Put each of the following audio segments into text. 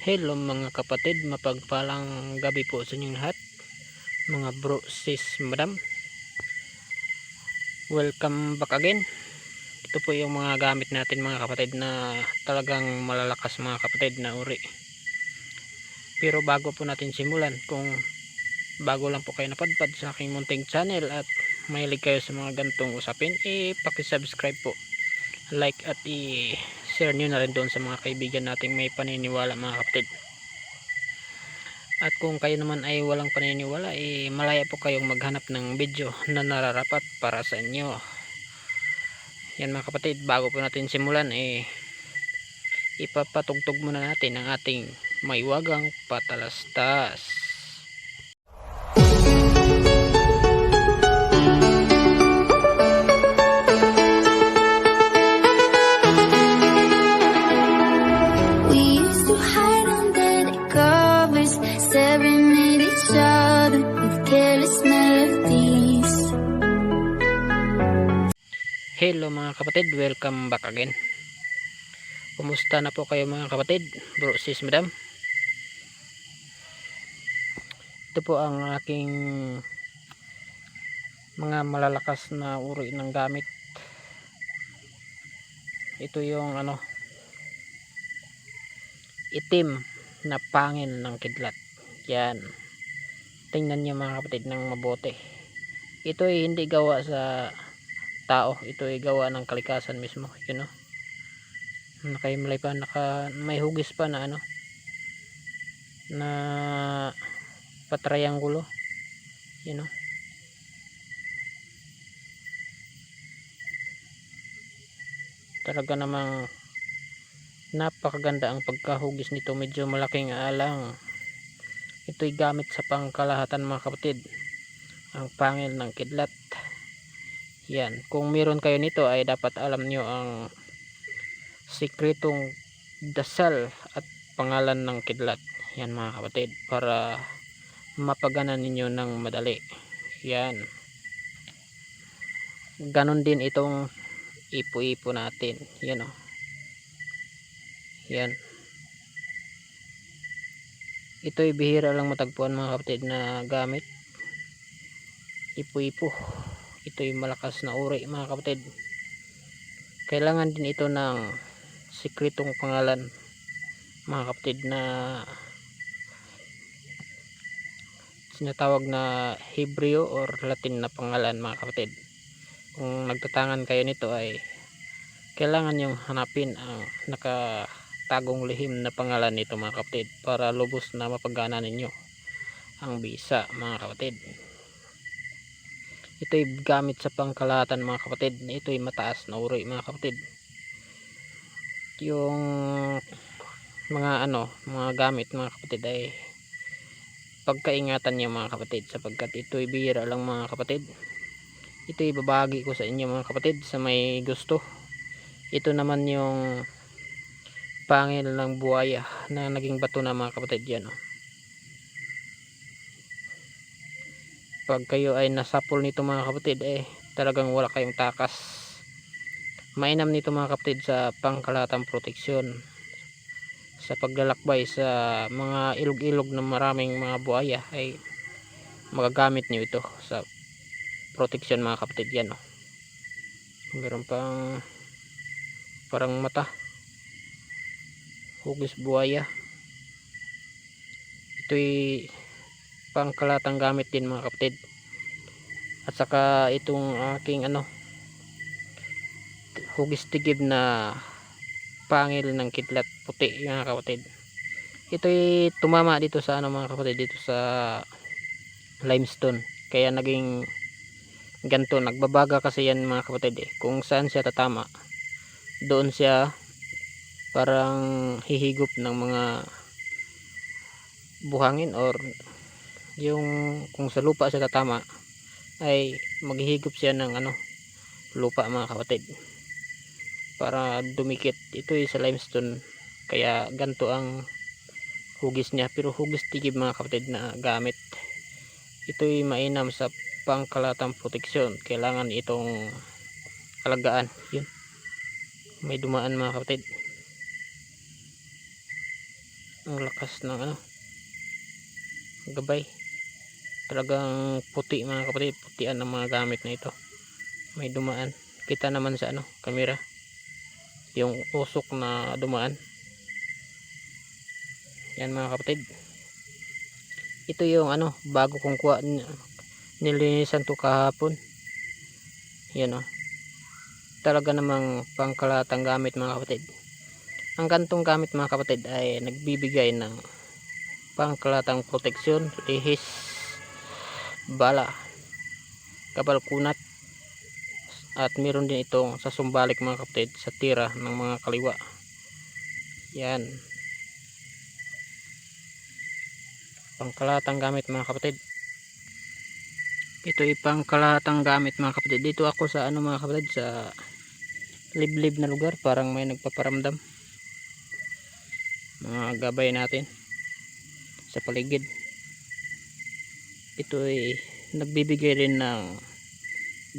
Hello mga kapatid, mapagpalang gabi po sa inyong lahat. Mga bro, sis, madam. Welcome back again. Ito po yung mga gamit natin mga kapatid na talagang malalakas mga kapatid na uri. Pero bago po natin simulan, kung bago lang po kayo napadpad sa aking munting channel at mahilig kayo sa mga gantong usapin, eh pakisubscribe po. Like at i-share nyo na rin doon sa mga kaibigan nating may paniniwala mga kapatid. At kung kayo naman ay walang paniniwala, eh, malaya po kayong maghanap ng video na nararapat para sa inyo. Yan mga kapatid, bago po natin simulan, eh, ipapatugtog muna natin ang ating maiwagang patalastas. Hello mga kapatid, welcome back again. Kumusta na po kayo mga kapatid? Bro, sis, madam. Ito po ang aking mga malalakas na uri ng gamit. Ito yung ano itim na pangil ng kidlat. Yan. Tingnan niyo mga kapatid ng mabuti. Ito ay hindi gawa sa tao. Ito ay gawa ng kalikasan mismo yun know? nakaimlay pa naka, may hugis pa na ano na patriangulo yun know? talaga namang napakaganda ang pagkahugis nito. Medyo malaking alang. Ito'y gamit sa pangkalahatan mga kapatid. Ang pangil ng kidlat yan, kung meron kayo nito ay dapat alam nyo ang sikretong dasal at pangalan ng kidlat. Yan mga kapatid, para mapagana ninyo ng madali. Yan. Ganon din itong ipo-ipo natin. Yan o. Yan. Ito'y bihira lang matagpuan mga kapatid na gamit. Ipo-ipo ito yung malakas na uri mga kapatid. Kailangan din ito ng sikretong pangalan mga kapatid na sinatawag na Hebreo or Latin na pangalan mga kapatid. Kung nagtatangan kayo nito ay kailangan yung hanapin ang nakatagong lihim na pangalan nito mga kapatid para lubos na mapagana ninyo ang bisa mga kapatid ito'y gamit sa pangkalahatan mga kapatid. Ito'y mataas na uri mga kapatid. Yung mga ano mga gamit mga kapatid ay pagkaingatan niyo mga kapatid sapagkat ito'y bihira lang mga kapatid. Ito'y babagi ko sa inyo mga kapatid sa may gusto. Ito naman yung pangil ng buhaya na naging bato na mga kapatid yan oh. Pag kayo ay nasapol nito mga kapatid eh talagang wala kayong takas mainam nito mga kapatid sa pangkalatang proteksyon sa paglalakbay sa mga ilog-ilog na maraming mga buhaya ay magagamit nyo ito sa proteksyon mga kapatid yan oh. meron pang parang mata hugis buhaya ito'y pangkalatang gamit din mga kapatid. At saka itong aking ano hugis tigib na pangil ng kidlat puti mga kapatid. Ito'y tumama dito sa ano mga kapatid dito sa limestone. Kaya naging ganto nagbabaga kasi yan mga kapatid eh. kung saan siya tatama doon siya parang hihigop ng mga buhangin or yung kung sa lupa siya tatama ay maghihigop siya ng ano lupa mga kapatid. Para dumikit. Ito ay sa limestone. Kaya ganto ang hugis niya. Pero hugis tigib mga kapatid na gamit. Ito ay mainam sa pangkalatang proteksyon. Kailangan itong alagaan. Yun. May dumaan mga kapatid. Ang lakas ng ano gabay talagang puti mga kapatid putian ng mga gamit na ito. May dumaan. Kita naman sa ano kamera yung usok na dumaan. Yan mga kapatid. Ito yung ano bago kong kuha nilinisan to kahapon. Yan o talaga namang pangkalatang gamit mga kapatid. Ang gantong gamit mga kapatid ay nagbibigay ng pangkalatang proteksyon lihis bala kapal kunat at meron din itong sa sumbalik mga kapatid sa tira ng mga kaliwa. Yan. Pangkalatang gamit mga kapatid. Ito ay pangkalatang gamit mga kapatid. Dito ako sa ano mga kapatid sa liblib na lugar parang may nagpaparamdam. Mga gabay natin sa paligid ito ay nagbibigay rin ng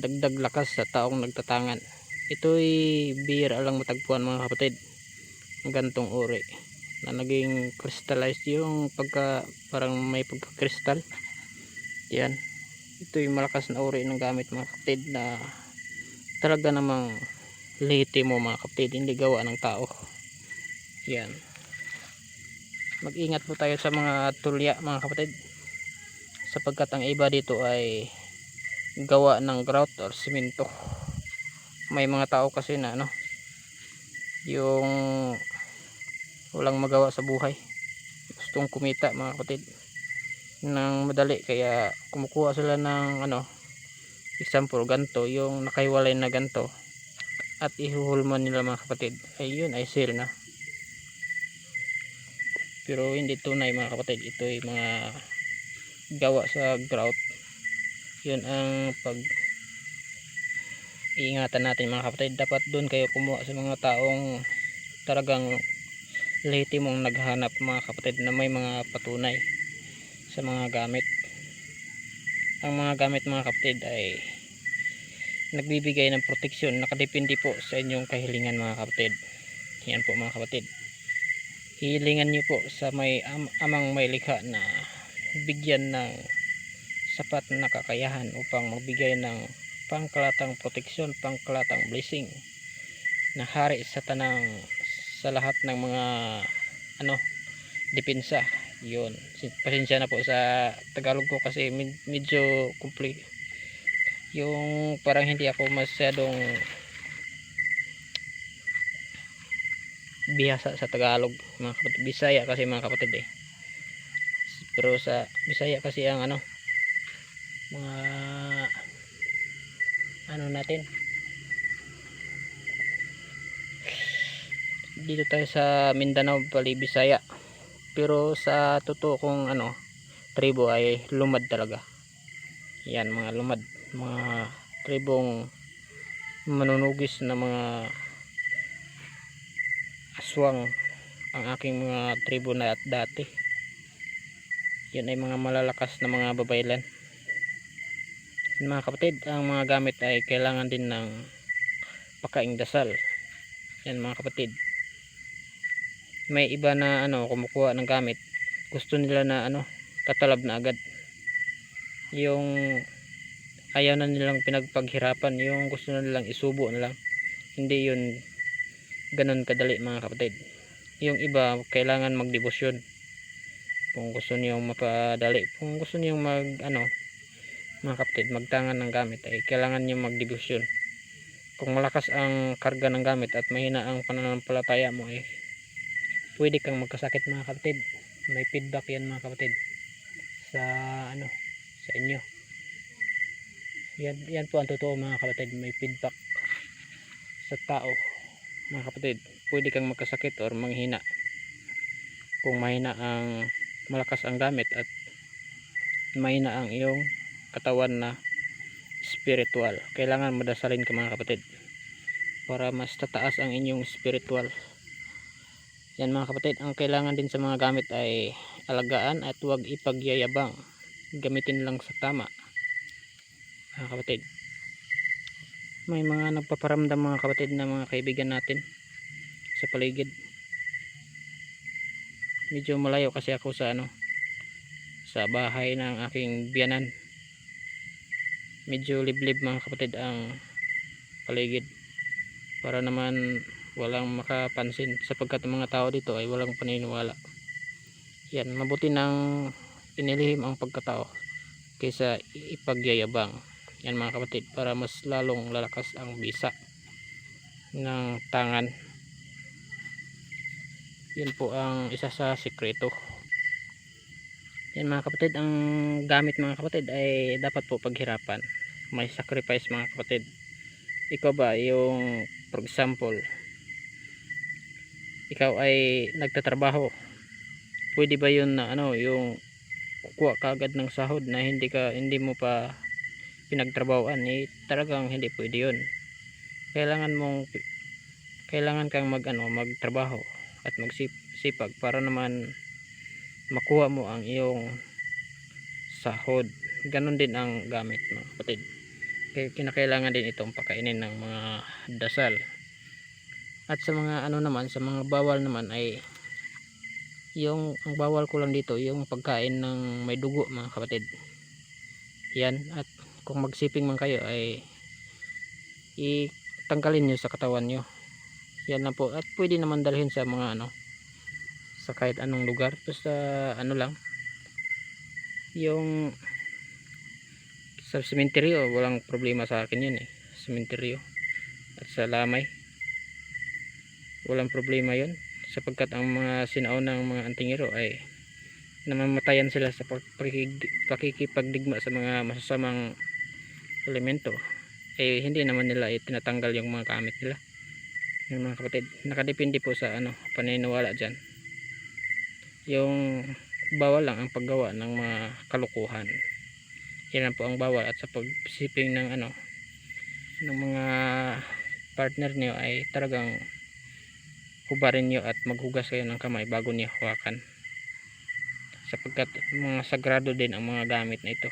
dagdag lakas sa taong nagtatangan. Ito ay bihira lang matagpuan mga kapatid ng gantong uri na naging crystallized yung pagka parang may pagka-crystal. Yan. Ito yung malakas na uri ng gamit mga kapatid na talaga namang litimo mga kapatid hindi gawa ng tao. Yan. Mag-ingat po tayo sa mga tulya mga kapatid sapagkat ang iba dito ay gawa ng grout or simento. May mga tao kasi na ano yung walang magawa sa buhay. Gustong kumita mga kapatid ng madali. Kaya kumukuha sila ng ano example ganto yung nakaiwalay na ganto at ihuhulman nila mga kapatid. Ay yun ay sale na. Pero hindi tunay mga kapatid. Ito ay mga gawa sa grout. Yun ang pag iingatan natin mga kapatid. Dapat doon kayo kumuha sa mga taong talagang mong naghanap mga kapatid na may mga patunay sa mga gamit. Ang mga gamit mga kapatid ay nagbibigay ng proteksyon. Nakadepende po sa inyong kahilingan mga kapatid. Yan po mga kapatid. Hilingan nyo po sa may am amang may likha na bigyan ng sapat na kakayahan upang magbigay ng pangkalatang proteksyon pangkalatang blessing na hari sa tanang sa lahat ng mga ano depensa. Yun. Pasensya na po sa Tagalog ko kasi med- medyo complete yung parang hindi ako masyadong bihasa sa Tagalog mga kapatid. Bisaya kasi mga kapatid eh pero sa Bisaya kasi ang ano mga ano natin. Dito tayo sa Mindanao Bali Bisaya. Pero sa totoo kong ano tribo ay lumad talaga. Yan mga lumad. Mga tribong manunugis na mga aswang ang aking mga tribo na at dati yan ay mga malalakas na mga babaylan. Mga kapatid ang mga gamit ay kailangan din ng pakaing dasal. Yan mga kapatid. May iba na ano kumukuha ng gamit. Gusto nila na ano tatalab na agad. Yung ayaw na nilang pinagpaghirapan yung gusto na nilang isubo na lang. Hindi yun ganun kadali mga kapatid. Yung iba kailangan magdebosyon kung gusto niyong mapadali kung gusto niyong mag ano mga kapatid magtangan ng gamit ay kailangan niyo magdebosyon kung malakas ang karga ng gamit at mahina ang pananampalataya mo eh pwede kang magkasakit mga kapatid. May feedback yan mga kapatid sa ano sa inyo. Yan, yan po ang totoo mga kapatid. May feedback sa tao mga kapatid. Pwede kang magkasakit or manghina. Kung mahina ang malakas ang gamit at mahina ang iyong katawan na spiritual. Kailangan madasalin ka mga kapatid para mas tataas ang inyong spiritual. Yan mga kapatid ang kailangan din sa mga gamit ay alagaan at huwag ipagyayabang. Gamitin lang sa tama mga kapatid. May mga nagpaparamdam mga kapatid na mga kaibigan natin sa paligid medyo malayo kasi ako sa ano sa bahay ng aking biyanan. Medyo liblib mga kapatid ang paligid para naman walang makapansin sapagkat ang mga tao dito ay walang paniniwala. Yan mabuti nang inilihim ang pagkatao kaysa ipagyayabang. Yan mga kapatid para mas lalong lalakas ang bisa ng tangan yun po ang isa sa sikreto. Yan mga kapatid ang gamit mga kapatid ay dapat po paghirapan. May sacrifice mga kapatid. Ikaw ba yung for example ikaw ay nagtatrabaho pwede ba yun na ano yung kukuha ka agad ng sahod na hindi ka hindi mo pa pinagtrabahoan? Eh talagang hindi pwede yun. Kailangan mong kailangan kang mag ano magtrabaho at magsipag para naman makuha mo ang iyong sahod. Ganon din ang gamit mga kapatid. Kaya kinakailangan din itong pakainin ng mga dasal. At sa mga ano naman sa mga bawal naman ay yung ang bawal ko lang dito yung pagkain ng may dugo mga kapatid. Yan at kung magsiping man kayo ay itanggalin nyo sa katawan nyo yan lang po. At pwede naman dalhin sa mga ano sa kahit anong lugar. Basta ano lang. Yung sa sementeryo walang problema sa akin yun eh. Sementeryo. At sa lamay. Walang problema yun. Sapagkat ang mga sinaunang mga antingero ay namamatayan sila sa pakikipagdigma sa mga masasamang elemento. Eh hindi naman nila eh, tinatanggal yung mga gamit nila yung mga kapatid nakadepende po sa ano paniniwala dyan. Yung bawal lang ang paggawa ng mga kalukuhan yan po ang bawal at sa pagsiping ng ano ng mga partner niyo ay talagang hubarin niyo at maghugas kayo ng kamay bago niyo hawakan. Sapagkat mga sagrado din ang mga gamit na ito.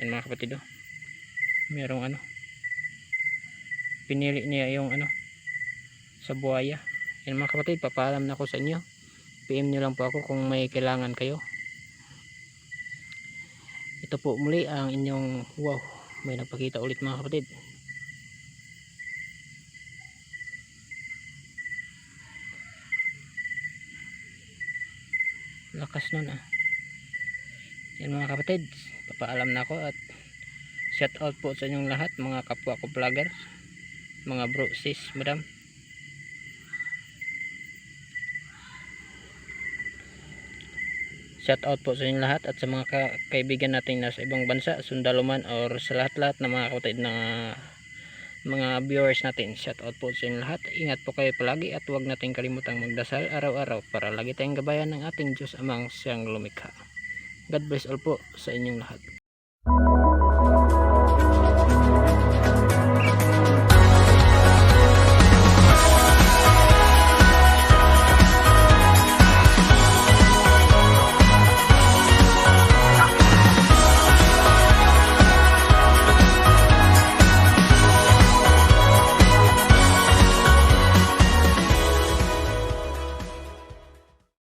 Yan mga kapatid oh. merong ano pinili niya yung ano sa buhaya. Yan mga kapatid papaalam na ako sa inyo. PM nyo lang po ako kung may kailangan kayo. Ito po muli ang inyong wow may nagpakita ulit mga kapatid. Lakas nun ah. Yan mga kapatid papaalam na ako at shout out po sa inyong lahat mga kapwa ko vlogger mga bro sis madam shout out po sa inyong lahat at sa mga ka- kaibigan natin nasa ibang bansa sundaluman or sa lahat-lahat na mga kapatid na mga viewers natin. Shout out po sa inyong lahat. Ingat po kayo palagi at huwag natin kalimutang magdasal araw-araw para lagi tayong gabayan ng ating Diyos amang siyang lumikha. God bless all po sa inyong lahat